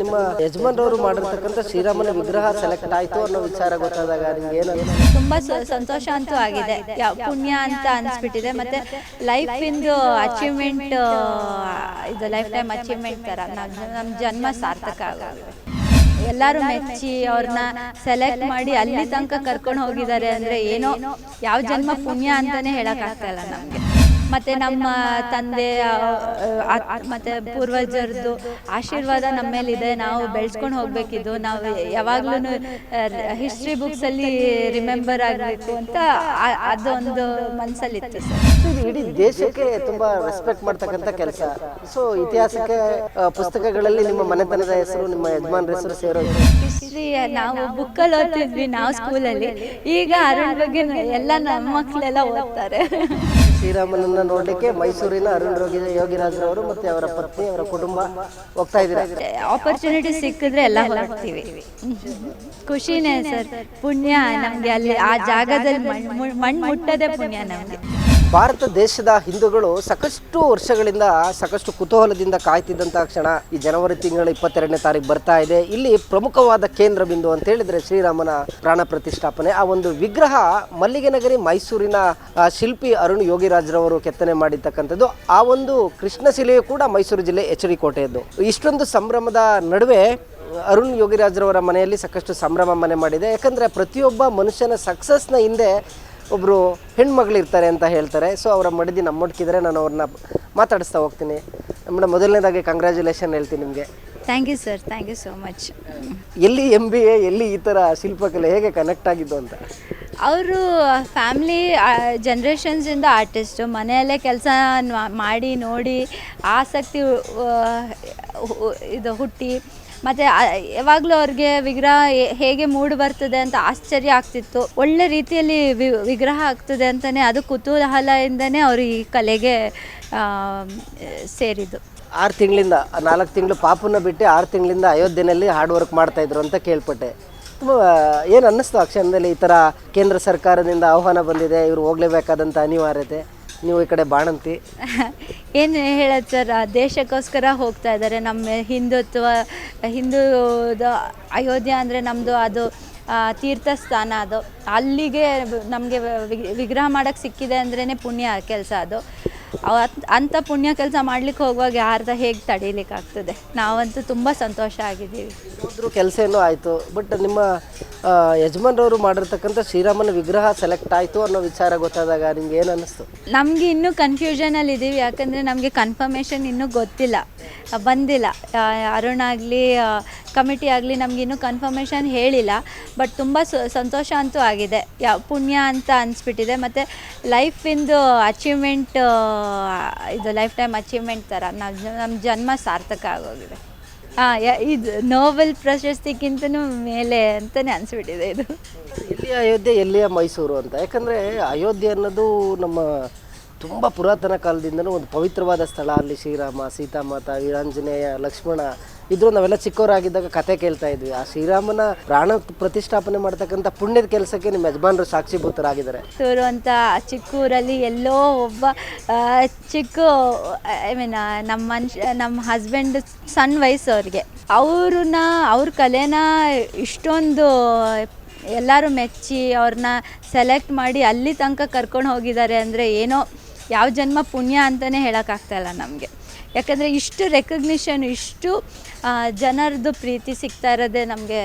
ನಿಮ್ಮ ಯಜಮಾನ್ರವರು ಮಾಡಿರ್ತಕ್ಕಂಥ ಶ್ರೀರಾಮನ ವಿಗ್ರಹ ಸೆಲೆಕ್ಟ್ ಆಯ್ತು ಅನ್ನೋ ವಿಚಾರ ಗೊತ್ತಾದಾಗ ನಿಮ್ಗೆ ಏನು ತುಂಬಾ ಸಂತೋಷ ಅಂತೂ ಆಗಿದೆ. ಯಾವ ಪುಣ್ಯ ಅಂತ ಅನ್ಸ್ಬಿಟ್ಟಿದೆ. ಮತ್ತೆ ಲೈಫ್ ಇಂದು ಅಚೀವ್ಮೆಂಟ್ ಇದು ಲೈಫ್ ಟೈಮ್ ಅಚೀವ್ಮೆಂಟ್ ತರ. ನಮ್ಮ ಜನ್ಮ ಸಾರ್ಥಕ ಆಗ ಎಲ್ಲರೂ ಮೆಚ್ಚಿ ಅವ್ರನ್ನ ಸೆಲೆಕ್ಟ್ ಮಾಡಿ ಅಲ್ಲಿ ತನಕ ಕರ್ಕೊಂಡು ಹೋಗಿದ್ದಾರೆ ಅಂದ್ರೆ ಏನೋ ಯಾವ ಜನ್ಮ ಪುಣ್ಯ ಅಂತಾನೆ ಹೇಳಕ್ ಆಗ್ತಾ ಇಲ್ಲ ನಮ್ಗೆ. ಮತ್ತೆ ನಮ್ಮ ತಂದೆ ಮತ್ತೆ ಪೂರ್ವಜರದ್ದು ಆಶೀರ್ವಾದ ನಮ್ಮ ಮೇಲಿದೆ ನಾವು ಬೆಳೆಸ್ಕೊಂಡು ಹೋಗ್ಬೇಕಿದ್ದು ನಾವು ಯಾವಾಗ್ಲೂ ಹಿಸ್ಟ್ರಿ ಬುಕ್ಸ್ ಅಲ್ಲಿ ರಿಮೆಂಬರ್ ಆಗಬೇಕು ಅಂತ ಅದೊಂದು ಮನಸ್ಸಲ್ಲಿತ್ತು ಸರ್. ಇದು ಇಡೀ ದೇಶಕ್ಕೆ ತುಂಬಾ ರೆಸ್ಪೆಕ್ಟ್ ಮಾಡ್ತಕ್ಕಂಥ ಕೆಲಸ. ಸೊ ಇತಿಹಾಸಕ್ಕೆ ಪುಸ್ತಕಗಳಲ್ಲಿ ನಿಮ್ಮ ಮನೆತನದ ಹೆಸರು ನಿಮ್ಮ ಯಜಮಾನ್ರ ಹೆಸರು ಸೇರೋದು ಹಿಸ್ಟ್ರಿ ನಾವು ಬುಕ್ಕಲ್ಲಿ ಓದ್ತಿದ್ವಿ ನಾವು ಸ್ಕೂಲಲ್ಲಿ ಈಗ ಅದ್ರ ಬಗ್ಗೆ ಎಲ್ಲ ನಮ್ಮ ಮಕ್ಕಳೆಲ್ಲ ಓದ್ತಾರೆ. ಶ್ರೀರಾಮನನ್ನ ನೋಡ್ಲಿಕ್ಕೆ ಮೈಸೂರಿನ ಅರುಣ್ ರೋಗಿ ಯೋಗಿರಾಜ್ರವರು ಮತ್ತೆ ಅವರ ಪತ್ನಿ, ಅವರ ಕುಟುಂಬ ಹೋಗ್ತಾ ಇದ್ರೆ ಆಪರ್ಚುನಿಟಿ ಸಿಕ್ಕಿದ್ರೆ ಎಲ್ಲ ಹೋಗ್ತೀವಿ. ಖುಷಿನೇ ಸರ್. ಪುಣ್ಯ ನಮಗೆ ಅಲ್ಲಿ ಆ ಜಾಗದಲ್ಲಿ ಮಣ್ಣು ಮಣ್ಣು ಮುಟ್ಟದೆ ಪುಣ್ಯ ನಮಗೆ. ಭಾರತ ದೇಶದ ಹಿಂದೂಗಳು ಸಾಕಷ್ಟು ವರ್ಷಗಳಿಂದ, ಸಾಕಷ್ಟು ಕುತೂಹಲದಿಂದ ಕಾಯ್ತಿದ್ದಂತಹ ಕ್ಷಣ ಈ ಜನವರಿ ತಿಂಗಳ ಇಪ್ಪತ್ತೆರಡನೇ ತಾರೀಕು ಬರ್ತಾ ಇದೆ. ಇಲ್ಲಿ ಪ್ರಮುಖವಾದ ಕೇಂದ್ರ ಬಿಂದು ಅಂತ ಹೇಳಿದ್ರೆ ಶ್ರೀರಾಮನ ಪ್ರಾಣ ಪ್ರತಿಷ್ಠಾಪನೆ. ಆ ಒಂದು ವಿಗ್ರಹ ಮಲ್ಲಿಗೆ ನಗರಿ ಮೈಸೂರಿನ ಶಿಲ್ಪಿ ಅರುಣ್ ಯೋಗಿರಾಜ್ರವರು ಕೆತ್ತನೆ ಮಾಡಿರ್ತಕ್ಕಂಥದ್ದು. ಆ ಒಂದು ಕೃಷ್ಣ ಶಿಲೆಯು ಕೂಡ ಮೈಸೂರು ಜಿಲ್ಲೆ ಎಚ್ ಕೋಟೆಯದ್ದು. ಇಷ್ಟೊಂದು ಸಂಭ್ರಮದ ನಡುವೆ ಅರುಣ್ ಯೋಗಿರಾಜ್ರವರ ಮನೆಯಲ್ಲಿ ಸಾಕಷ್ಟು ಸಂಭ್ರಮ ಮನೆ ಮಾಡಿದೆ. ಯಾಕಂದರೆ ಪ್ರತಿಯೊಬ್ಬ ಮನುಷ್ಯನ ಸಕ್ಸಸ್ನ ಹಿಂದೆ ಒಬ್ಬರು ಹೆಣ್ಮಗಳಿರ್ತಾರೆ ಅಂತ ಹೇಳ್ತಾರೆ. ಸೊ ಅವರ ಮಡದಿ ನಮ್ಮೊಟ್ಟಿಗಿದ್ರೆ ನಾನು ಅವ್ರನ್ನ ಮಾತಾಡಿಸ್ತಾ ಹೋಗ್ತೀನಿ. ಮೇಡಮ್ ಮೊದಲನೇದಾಗಿ ಕಂಗ್ರ್ಯಾಚುಲೇಷನ್ ಹೇಳ್ತೀನಿ ನಿಮಗೆ. Thank you sir thank you so much ಎಲ್ಲಿ ಎಂ ಬಿ ಎ ಎಲ್ಲಿ ಈ ಥರ ಶಿಲ್ಪಕಲೆ ಹೇಗೆ ಕನೆಕ್ಟ್ ಆಗಿದ್ದು ಅಂತ? ಅವರು ಫ್ಯಾಮ್ಲಿ ಜನ್ರೇಷನ್ಸಿಂದ ಆರ್ಟಿಸ್ಟು ಮನೆಯಲ್ಲೇ ಕೆಲಸ ಮಾಡಿ ನೋಡಿ ಆಸಕ್ತಿ ಇದು ಹುಟ್ಟಿ ಮತ್ತು ಯಾವಾಗಲೂ ಅವ್ರಿಗೆ ವಿಗ್ರಹ ಹೇಗೆ ಮೂಡಿ ಬರ್ತದೆ ಅಂತ ಆಶ್ಚರ್ಯ ಆಗ್ತಿತ್ತು. ಒಳ್ಳೆ ರೀತಿಯಲ್ಲಿ ವಿಗ್ರಹ ಆಗ್ತದೆ ಅಂತಲೇ ಅದು ಕುತೂಹಲದಿಂದನೇ ಅವರು ಈ ಕಲೆಗೆ ಸೇರಿದ್ದು. ಆರು ತಿಂಗಳಿಂದ, ನಾಲ್ಕು ತಿಂಗಳು ಪಾಪುನ ಬಿಟ್ಟು ಆರು ತಿಂಗಳಿಂದ ಅಯೋಧ್ಯೆಯಲ್ಲಿ ಹಾರ್ಡ್ ವರ್ಕ್ ಮಾಡ್ತಾ ಇದ್ರು ಅಂತ ಕೇಳ್ಪಟ್ಟೆ. ತುಂಬ, ಏನು ಅನ್ನಿಸ್ತು ಆ ಕ್ಷಣದಲ್ಲಿ ಈ ಥರ ಕೇಂದ್ರ ಸರ್ಕಾರದಿಂದ ಆಹ್ವಾನ ಬಂದಿದೆ, ಇವರು ಹೋಗಲೇಬೇಕಾದಂಥ ಅನಿವಾರ್ಯತೆ? ನೀವು ಈ ಕಡೆ ಬಾಣಂತಿ. ಏನು ಹೇಳೋದು ಸರ್ ದೇಶಕ್ಕೋಸ್ಕರ ಹೋಗ್ತಾ ಇದ್ದಾರೆ ನಮ್ಮ ಹಿಂದುತ್ವ ಹಿಂದೂ ಅಯೋಧ್ಯ ಅಂದರೆ ನಮ್ಮದು ಅದು ತೀರ್ಥಸ್ಥಾನ ತೀರ್ಥ ಸ್ಥಾನ ಅದು. ಅಲ್ಲಿಗೆ ನಮಗೆ ವಿಗ್ರಹ ಮಾಡೋಕ್ಕೆ ಸಿಕ್ಕಿದೆ ಅಂದ್ರೇ ಪುಣ್ಯ ಕೆಲಸ ಅದು. ಅಂಥ ಪುಣ್ಯ ಕೆಲಸ ಮಾಡ್ಲಿಕ್ಕೆ ಹೋಗುವಾಗ ಯಾರ್ದ ಹೇಗೆ ತಡೀಲಿಕ್ಕಾಗ್ತದೆ? ನಾವಂತೂ ತುಂಬ ಸಂತೋಷ ಆಗಿದ್ದೀವಿ. ಕೆಲಸ ಏನೋ ಆಯಿತು ಬಟ್ ನಿಮ್ಮ ಯಜಮಾನ್ರವರು ಮಾಡಿರ್ತಕ್ಕಂಥ ಶ್ರೀರಾಮನ ವಿಗ್ರಹ ಸೆಲೆಕ್ಟ್ ಆಯಿತು ಅನ್ನೋ ವಿಚಾರ ಗೊತ್ತಾದಾಗ ನಿಮ್ಗೆ ಏನು ಅನ್ನಿಸ್ತು ನಮಗೆ ಇನ್ನೂ ಕನ್ಫ್ಯೂಷನಲ್ಲಿ ಇದ್ದೀವಿ ಯಾಕಂದರೆ ನಮಗೆ ಕನ್ಫರ್ಮೇಷನ್ ಇನ್ನೂ ಗೊತ್ತಿಲ್ಲ ಬಂದಿಲ್ಲ. ಅರುಣ್ ಆಗಲಿ ಕಮಿಟಿ ಆಗಲಿ ನಮ್ಗೆ ಇನ್ನೂ ಕನ್ಫರ್ಮೇಷನ್ ಹೇಳಿಲ್ಲ ಬಟ್ ತುಂಬ ಸಂತೋಷ ಅಂತೂ ಆಗಿದೆ. ಯಾವ ಪುಣ್ಯ ಅಂತ ಅನಿಸ್ಬಿಟ್ಟಿದೆ, ಮತ್ತು ಲೈಫಿಂದು ಅಚೀವ್ಮೆಂಟ್ ಇದು ಲೈಫ್ ಟೈಮ್ ಅಚೀವ್ಮೆಂಟ್ ಥರ ನಾವು ನಮ್ಮ ಜನ್ಮ ಸಾರ್ಥಕ ಆಗೋಗಿದೆ. ಇದು ನೋಬೆಲ್ ಪ್ರಶಸ್ತಿಗಿಂತನೂ ಮೇಲೆ ಅಂತಲೇ ಅನಿಸ್ಬಿಟ್ಟಿದೆ ಇದು. ಎಲ್ಲಿಯ ಅಯೋಧ್ಯೆ, ಎಲ್ಲಿಯ ಮೈಸೂರು ಅಂತ. ಯಾಕಂದರೆ ಅಯೋಧ್ಯೆ ಅನ್ನೋದು ನಮ್ಮ ತುಂಬ ಪುರಾತನ ಕಾಲದಿಂದನೂ ಒಂದು ಪವಿತ್ರವಾದ ಸ್ಥಳ. ಅಲ್ಲಿ ಶ್ರೀರಾಮ, ಸೀತಾಮಾತ, ವೀರಾಂಜನೇಯ, ಲಕ್ಷ್ಮಣ ಇದ್ರು ನಾವೆಲ್ಲ ಚಿಕ್ಕವರಾಗಿದ್ದಾಗ ಕತೆ ಕೇಳ್ತಾ ಇದ್ವಿ. ಆ ಶ್ರೀರಾಮನ ಪ್ರಾಣ ಪ್ರತಿಷ್ಠಾಪನೆ ಮಾಡ್ತಕ್ಕಂಥ ಪುಣ್ಯದ ಕೆಲಸಕ್ಕೆ ನಿಮ್ಮ ಯಜಮಾನರು ಸಾಕ್ಷಿಭೂತರಾಗಿದ್ದಾರೆ. ಇವರು ಅಂತ ಚಿಕ್ಕೂರಲ್ಲಿ ಎಲ್ಲೋ ಒಬ್ಬ ಚಿಕ್ಕ, ಐ ಮೀನ್ ನಮ್ಮ ಮನುಷ್ಯ ನಮ್ಮ ಹಸ್ಬೆಂಡ್ ಸಣ್ಣ ವಯಸ್ಸು ಅವ್ರಿಗೆ. ಅವ್ರನ್ನ, ಅವ್ರ ಕಲೆನ ಇಷ್ಟೊಂದು ಎಲ್ಲರೂ ಮೆಚ್ಚಿ ಅವ್ರನ್ನ ಸೆಲೆಕ್ಟ್ ಮಾಡಿ ಅಲ್ಲಿ ತನಕ ಕರ್ಕೊಂಡು ಹೋಗಿದ್ದಾರೆ ಅಂದರೆ ಏನೋ ಯಾವ ಜನ್ಮ ಪುಣ್ಯ ಅಂತಲೇ ಹೇಳೋಕ್ಕಾಗ್ತಾಯಿಲ್ಲ ನಮಗೆ. ಯಾಕಂದರೆ ಇಷ್ಟು ರೆಕಗ್ನಿಷನ್ ಇಷ್ಟು ಜನರದು ಜನರದ್ದು ಪ್ರೀತಿ ಸಿಗ್ತಾ ಇರೋದೇ ನಮಗೆ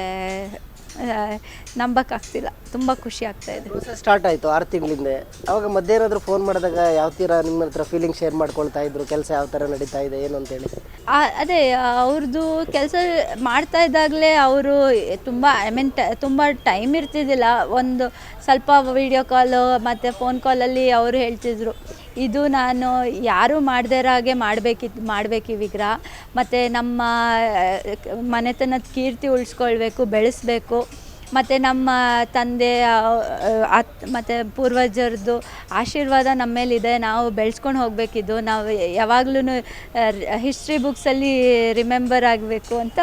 ನಂಬಕ್ಕಾಗ್ತಿಲ್ಲ. ತುಂಬ ಖುಷಿ ಆಗ್ತಾ ಇದೆ. ಹೊಸ ಸ್ಟಾರ್ಟ್ ಆಯಿತು ಆರು ತಿಂಗಳಿಂದ. ಅವಾಗ ಮಧ್ಯೆ ಏನಾದರೂ ಫೋನ್ ಮಾಡಿದಾಗ ಯಾವ ಥರ ನಿಮ್ಮ ಹತ್ರ ಫೀಲಿಂಗ್ ಶೇರ್ ಮಾಡ್ಕೊಳ್ತಾ ಇದ್ರು ಕೆಲಸ ಯಾವ ಥರ ನಡೀತಾ ಇದೆ ಏನು ಅಂತೇಳಿ ಅದೇ ಅವ್ರದ್ದು ಕೆಲಸ ಮಾಡ್ತಾ ಇದ್ದಾಗಲೇ ಅವರು ತುಂಬ ಐ ಮೀನ್ ತುಂಬ ಟೈಮ್ ಇರ್ತಿದ್ದಿಲ್ಲ. ಒಂದು ಸ್ವಲ್ಪ ವಿಡಿಯೋ ಕಾಲು ಮತ್ತು ಫೋನ್ ಕಾಲಲ್ಲಿ ಅವರು ಹೇಳ್ತಿದ್ರು. ಇದು ನಾನು ಯಾರೂ ಮಾಡದೇ ಹಾಗೆ ಮಾಡಬೇಕಿತ್ತು ಮಾಡಬೇಕು ಈ ವಿಗ್ರಹ. ಮತ್ತು ನಮ್ಮ, ಮನೆತನದ ಕೀರ್ತಿ ಉಳಿಸ್ಕೊಳ್ಬೇಕು, ಬೆಳೆಸ್ಬೇಕು. ಮತ್ತು ನಮ್ಮ ತಂದೆ, ಅತ್, ಮತ್ತು ಪೂರ್ವಜರದ್ದು ಆಶೀರ್ವಾದ ನಮ್ಮ ಮೇಲಿದೆ. ನಾವು ಬೆಳೆಸ್ಕೊಂಡು ಹೋಗಬೇಕಿದ್ದು ನಾವು ಯಾವಾಗ್ಲೂ ಹಿಸ್ಟ್ರಿ ಬುಕ್ಸಲ್ಲಿ ರಿಮೆಂಬರ್ ಆಗಬೇಕು ಅಂತ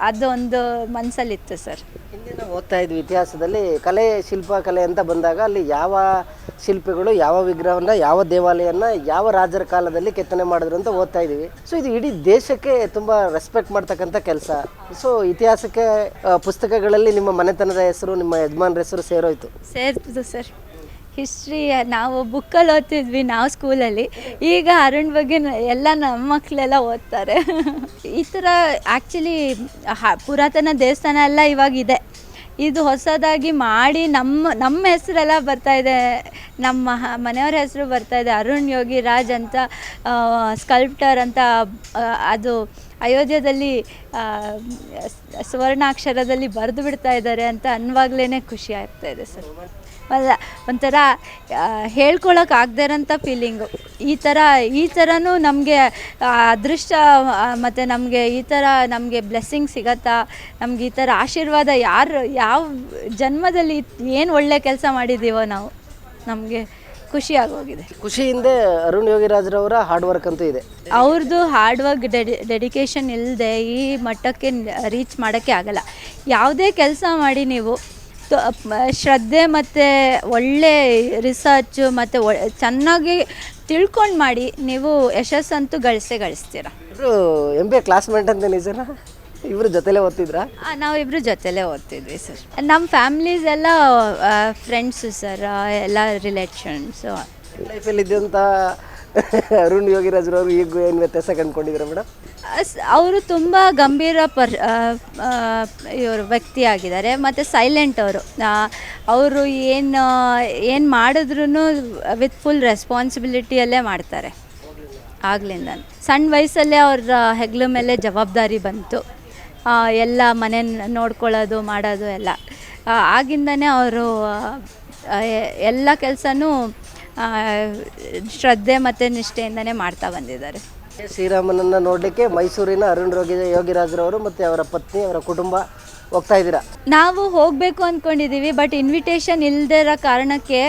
ಅದೊಂದು ಮನಸ್ಸಲ್ಲಿತ್ತು ಸರ್. ನಾವು ಓದ್ತಾ ಇದ್ವಿ ಇತಿಹಾಸದಲ್ಲಿ. ಕಲೆ ಶಿಲ್ಪಕಲೆ ಅಂತ ಬಂದಾಗ ಅಲ್ಲಿ ಯಾವ ಶಿಲ್ಪಿಗಳು, ಯಾವ ವಿಗ್ರಹವನ್ನ, ಯಾವ ದೇವಾಲಯನ ಯಾವ ರಾಜರ ಕಾಲದಲ್ಲಿ ಕೆತ್ತನೆ ಮಾಡಿದ್ರು ಅಂತ ಓದ್ತಾ ಇದ್ದೀವಿ ಸೊ ಇದು ಇಡೀ ದೇಶಕ್ಕೆ ತುಂಬಾ ರೆಸ್ಪೆಕ್ಟ್ ಮಾಡ್ತಕ್ಕಂಥ ಕೆಲಸ. ಸೊ ಇತಿಹಾಸಕ್ಕೆ ಪುಸ್ತಕಗಳಲ್ಲಿ ನಿಮ್ಮ ಮನೆತನದ ಹೆಸರು, ನಿಮ್ಮ ಯಜಮಾನ್ರ ಹೆಸರು ಸೇರೋಯ್ತು. ಸೇರ್ತದೆ ಸರ್. ಹಿಸ್ಟ್ರಿ ನಾವು ಬುಕ್ಕಲ್ಲಿ ಓದ್ತಿದ್ವಿ, ನಾವು ಸ್ಕೂಲಲ್ಲಿ ಈಗ ಅರುಣ್ ಬಗ್ಗೆ ಎಲ್ಲ ನಮ್ಮ ಮಕ್ಕಳೆಲ್ಲ ಓದ್ತಾರೆ. ಈ ಥರ ಆ್ಯಕ್ಚುಲಿ ಪುರಾತನ ದೇವಸ್ಥಾನ ಎಲ್ಲ ಇವಾಗಿದೆ. ಇದು ಹೊಸದಾಗಿ ಮಾಡಿ ನಮ್ಮ ನಮ್ಮ ಹೆಸರೆಲ್ಲ ಬರ್ತಾ ಇದೆ. ನಮ್ಮ ಮನೆಯವ್ರ ಹೆಸರು ಬರ್ತಾ ಇದೆ. ಅರುಣ್ ಯೋಗಿ ರಾಜ್ ಅಂತ ಸ್ಕಲ್ಪ್ಟರ್ ಅಂತ ಅದು ಅಯೋಧ್ಯದಲ್ಲಿ ಸುವರ್ಣಾಕ್ಷರದಲ್ಲಿ ಬರೆದು ಬಿಡ್ತಾ ಇದ್ದಾರೆ ಅಂತ ಅನ್ವಾಗ್ಲೇ ಖುಷಿ ಆಗ್ತಾ ಇದೆ ಸರ್. ಅಲ್ಲ, ಒಂಥರ ಹೇಳ್ಕೊಳಕ್ಕೆ ಆಗದೇ ಇರೋಂಥ ಫೀಲಿಂಗು ಈ ಥರ, ಈ ಥರನೂ ನಮಗೆ ಅದೃಷ್ಟ ಮತ್ತು ನಮಗೆ ಈ ಥರ ನಮಗೆ ಬ್ಲೆಸ್ಸಿಂಗ್ ಸಿಗತ್ತಾ? ನಮ್ಗೆ ಈ ಥರ ಆಶೀರ್ವಾದ ಯಾರು, ಯಾವ ಜನ್ಮದಲ್ಲಿ ಏನು ಒಳ್ಳೆ ಕೆಲಸ ಮಾಡಿದ್ದೀವೋ ನಾವು? ನಮಗೆ ಖುಷಿ ಆಗೋಗಿದೆ ಖುಷಿಯಿಂದ ಅರುಣ್ ಯೋಗಿರಾಜ್ರವರ ಹಾರ್ಡ್ ವರ್ಕ್ ಅಂತೂ ಇದೆ. ಅವ್ರದ್ದು ಹಾರ್ಡ್ ವರ್ಕ್ ಡೆಡಿ ಡೆಡಿಕೇಶನ್ ಇಲ್ಲದೆ ಈ ಮಟ್ಟಕ್ಕೆ ರೀಚ್ ಮಾಡೋಕ್ಕೆ ಆಗಲ್ಲ. ಯಾವುದೇ ಕೆಲಸ ಮಾಡಿ ನೀವು ಶ್ರದ್ಧೆ ಮತ್ತು ಒಳ್ಳೆ ರಿಸರ್ಚು ಮತ್ತು ಚೆನ್ನಾಗಿ ತಿಳ್ಕೊಂಡು ಮಾಡಿ ನೀವು ಯಶಸ್ಸಂತೂ ಗಳಿಸೇ ಗಳಿಸ್ತೀರ? ಎಂ ಬಿ ಎ ಕ್ಲಾಸ್ಮೇಟ್ ಅಂತ ನಿಜನಾ? ಇವರು ಜೊತೆಲೇ ಓದ್ತಿದ್ರಾ? ನಾವು ನಾವಿಬ್ರು ಜೊತೆಲೇ ಓದ್ತಿದ್ವಿ ಸರ್. ನಮ್ಮ ಫ್ಯಾಮಿಲೀಸ್ ಎಲ್ಲ ಫ್ರೆಂಡ್ಸು ಸರ್ ಎಲ್ಲ ರಿಲೇಷನ್ಸು ಲೈಫಲ್ಲಿ ಇದ್ದಂಥ ಅರುಣ್ ಯೋಗಿರಾಜ್ರವರು ಈಗ ಏನು ವ್ಯತ್ಯಾಸ ಕಂಡ್ಕೊಂಡಿದ್ದೀರಾ ಮೇಡಮ್ ಅವರು ತುಂಬ ಗಂಭೀರ ಪರ್ ಇವರು ವ್ಯಕ್ತಿಯಾಗಿದ್ದಾರೆ. ಮತ್ತು ಸೈಲೆಂಟ್ ಅವರು. ಅವರು ಏನು ಏನು ಮಾಡಿದ್ರೂ ವಿತ್ ಫುಲ್ ರೆಸ್ಪಾನ್ಸಿಬಿಲಿಟಿಯಲ್ಲೇ ಮಾಡ್ತಾರೆ. ಆಗ್ಲಿಂದ ಸಣ್ಣ ವಯಸ್ಸಲ್ಲೇ ಅವ್ರ ಹೆಗ್ಲ ಮೇಲೆ ಜವಾಬ್ದಾರಿ ಬಂತು. ಎಲ್ಲ ಮನೆ ನೋಡ್ಕೊಳ್ಳೋದು ಮಾಡೋದು ಎಲ್ಲ. ಆಗಿಂದನೇ ಅವರು ಎಲ್ಲ ಕೆಲಸನೂ ಶ್ರದ್ಧೆ ಮತ್ತು ನಿಷ್ಠೆಯಿಂದನೇ ಮಾಡ್ತಾ ಬಂದಿದ್ದಾರೆ. ಶ್ರೀರಾಮನನ್ನು ನೋಡಲಿಕ್ಕೆ ಮೈಸೂರಿನ ಅರುಣ್ ರೋಗಿ ಯೋಗಿರಾಜ್ರವರು ಮತ್ತು ಅವರ ಪತ್ನಿ ಅವರ ಕುಟುಂಬ ಹೋಗ್ತಾ ಇದ್ದೀರಾ? ನಾವು ಹೋಗಬೇಕು ಅಂದ್ಕೊಂಡಿದ್ದೀವಿ ಬಟ್ ಇನ್ವಿಟೇಷನ್ ಇಲ್ಲದೇ ಇರೋ ಕಾರಣಕ್ಕೆ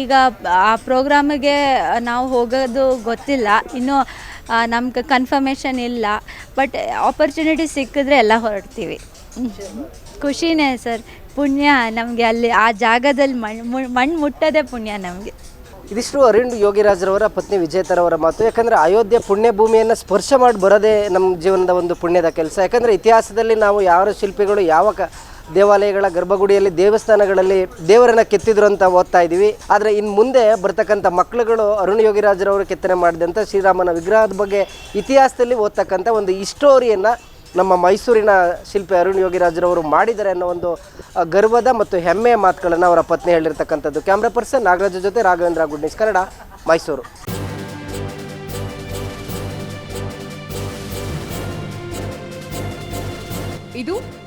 ಈಗ ಆ ಪ್ರೋಗ್ರಾಮಿಗೆ ನಾವು ಹೋಗೋದು ಗೊತ್ತಿಲ್ಲ. ಇನ್ನೂ ನಮ್ಗೆ ಕನ್ಫರ್ಮೇಷನ್ ಇಲ್ಲ ಬಟ್ ಆಪರ್ಚುನಿಟಿ ಸಿಕ್ಕಿದ್ರೆ ಎಲ್ಲ ಹೊರಡ್ತೀವಿ. ಖುಷಿನೇ ಸರ್, ಪುಣ್ಯ ನಮಗೆ ಅಲ್ಲಿ ಆ ಜಾಗದಲ್ಲಿ ಮಣ್ಣು ಮಣ್ಣು ಮುಟ್ಟೋದೇ ಪುಣ್ಯ ನಮಗೆ. ಇದಿಷ್ಟು ಅರುಣ್ ಯೋಗಿರಾಜ್ರವರ ಪತ್ನಿ ವಿಜೇತರವರ ಮಾತು, ಯಾಕಂದರೆ ಅಯೋಧ್ಯೆ ಪುಣ್ಯ ಭೂಮಿಯನ್ನು ಸ್ಪರ್ಶ ಮಾಡಿ ಬರೋದೇ ನಮ್ಮ ಜೀವನದ ಒಂದು ಪುಣ್ಯದ ಕೆಲಸ. ಯಾಕಂದರೆ ಇತಿಹಾಸದಲ್ಲಿ ನಾವು ಯಾವ ಶಿಲ್ಪಿಗಳು, ಯಾವ ಕ ದೇವಾಲಯಗಳ ಗರ್ಭಗುಡಿಯಲ್ಲಿ ದೇವಸ್ಥಾನಗಳಲ್ಲಿ ದೇವರನ್ನ ಕೆತ್ತಿದ್ರು ಅಂತ ಓದ್ತಾ ಇದ್ದೀವಿ. ಆದರೆ ಇನ್ನು ಮುಂದೆ ಬರ್ತಕ್ಕಂಥ ಮಕ್ಕಳುಗಳು ಅರುಣ್ ಯೋಗಿರಾಜರವರು ಕೆತ್ತನೆ ಮಾಡಿದಂಥ ಶ್ರೀರಾಮನ ವಿಗ್ರಹದ ಬಗ್ಗೆ ಇತಿಹಾಸದಲ್ಲಿ ಓದ್ತಕ್ಕಂಥ ಒಂದು ಹಿಸ್ಟೋರಿಯನ್ನು ನಮ್ಮ ಮೈಸೂರಿನ ಶಿಲ್ಪಿ ಅರುಣ್ ಯೋಗಿರಾಜರವರು ಮಾಡಿದ್ದಾರೆ ಅನ್ನೋ ಒಂದು ಗರ್ವದ ಮತ್ತು ಹೆಮ್ಮೆಯ ಮಾತುಗಳನ್ನು ಅವರ ಪತ್ನಿ ಹೇಳಿರ್ತಕ್ಕಂಥದ್ದು. ಕ್ಯಾಮ್ರಾ ಪರ್ಸನ್ ನಾಗರಾಜ ಜೊತೆ ರಾಘವೇಂದ್ರ ಗುಡ್ ಕನ್ನಡ, ಮೈಸೂರು. ಇದು